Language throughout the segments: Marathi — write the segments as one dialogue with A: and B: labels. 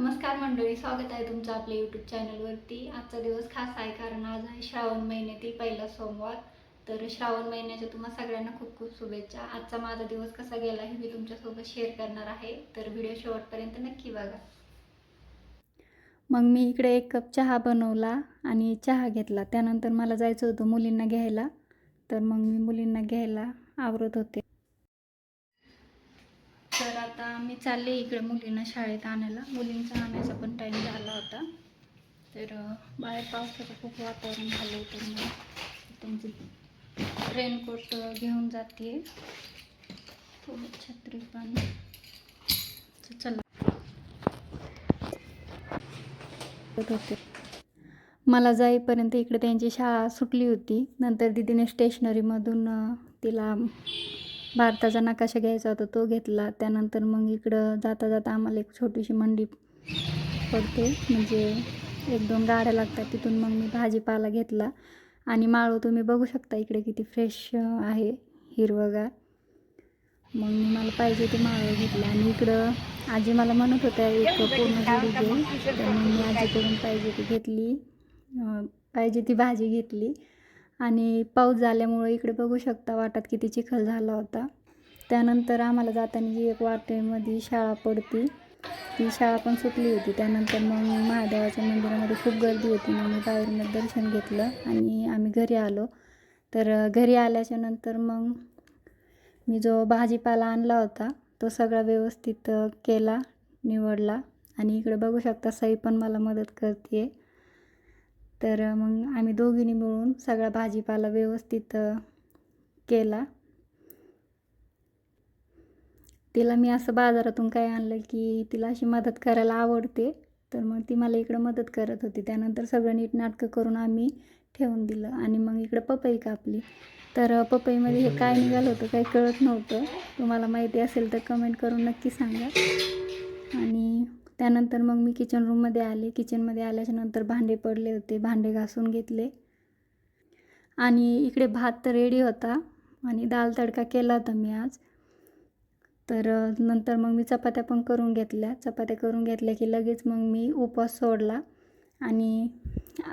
A: नमस्कार मंडळी स्वागत आहे तुमचं आपल्या यूट्यूब चॅनलवरती आजचा दिवस खास आहे कारण आज आहे श्रावण महिन्यातील पहिला सोमवार. तर श्रावण महिन्याच्या तुम्हा सगळ्यांना खूप खूप शुभेच्छा. आजचा माझा दिवस कसा गेला हे मी तुमच्यासोबत शेअर करणार आहे. तर व्हिडिओ शेवटपर्यंत नक्की बघा. मग मी इकडे एक कप चहा बनवला आणि चहा घेतला. त्यानंतर मला जायचं होतं मुलींना घ्यायला. तर मग मी मुलींना घ्यायला आवरत होते. तर आता मी चालले इकडे मुलींना शाळेत आणायला. मुलींचा आणायचा पण टाईम झाला होता. तर बाहेर पावसाचं खूप वातावरण झालं होतं मी त्यांचे रेनकोट घेऊन जाते थोडं छत्री पण. चला. होते मला जाईपर्यंत इकडे त्यांची शाळा सुटली होती. नंतर दिदीने स्टेशनरीमधून तिला भारताचा नकाशा घ्यायचा होता तो घेतला. त्यानंतर मग इकडं जाता जाता आम्हाला एक छोटीशी मंडी पडते. म्हणजे एक दोन गाड्या लागतात तिथून मग मी भाजीपाला घेतला. आणि माळू तुम्ही बघू शकता इकडे किती फ्रेश आहे हिरवगार. मग मी मला पाहिजे ते माळव घेतला. आणि इकडं आजी मला म्हणत होत्या एक पूर्ण जुडी घे तर मग मी आजीकडून पाहिजे ती घेतली. पाहिजे ती भाजी घेतली. आणि पाऊस झाल्यामुळं इकडे बघू शकता वाटात किती चिखल झाला होता. त्यानंतर आम्हाला जाताना जी एक वाटेमध्ये शाळा पडती ती शाळा पण सुटली होती. त्यानंतर मग महादेवाच्या मंदिरामध्ये खूप गर्दी होती. मग मी बाहेरून दर्शन घेतलं आणि आम्ही घरी आलो. तर घरी आल्याच्यानंतर मग मी जो भाजीपाला आणला होता तो सगळा व्यवस्थित केला निवडला. आणि इकडे बघू शकता सई पण मला मदत करते तर मग आम्ही दोघींनी मिळून सगळा भाजीपाला व्यवस्थित केला. तिला मी असं बाजारातून काय आणलं की तिला अशी मदत करायला आवडते. तर मग ती मला इकडं मदत करत होती. त्यानंतर सगळं नीट नाटकं करून आम्ही ठेवून दिलं आणि मग इकडं पपई कापली. तर पपईमध्ये हे काय निघालं होतं काही कळत नव्हतं. तुम्हाला माहिती असेल तर कमेंट करून नक्की सांगा. आणि त्यानंतर मग मी किचन रूममध्ये आले. किचनमध्ये आल्याच्यानंतर भांडे पडले होते. भांडे घासून घेतले. आणि इकडे भात तर रेडी होता. आणि दाल तडका केला होता मी आज. तर नंतर मग मी चपात्या पण करून घेतल्या. चपात्या करून घेतल्या की लगेच मग मी उपवास सोडला. आणि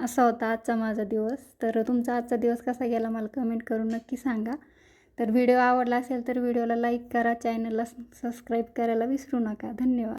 A: असा होता आजचा माझा दिवस. तर तुमचा आजचा दिवस कसा गेला मला कमेंट करून नक्की सांगा. तर व्हिडिओ आवडला असेल तर व्हिडिओला लाईक करा. चॅनलला सबस्क्राईब करायला विसरू नका. धन्यवाद.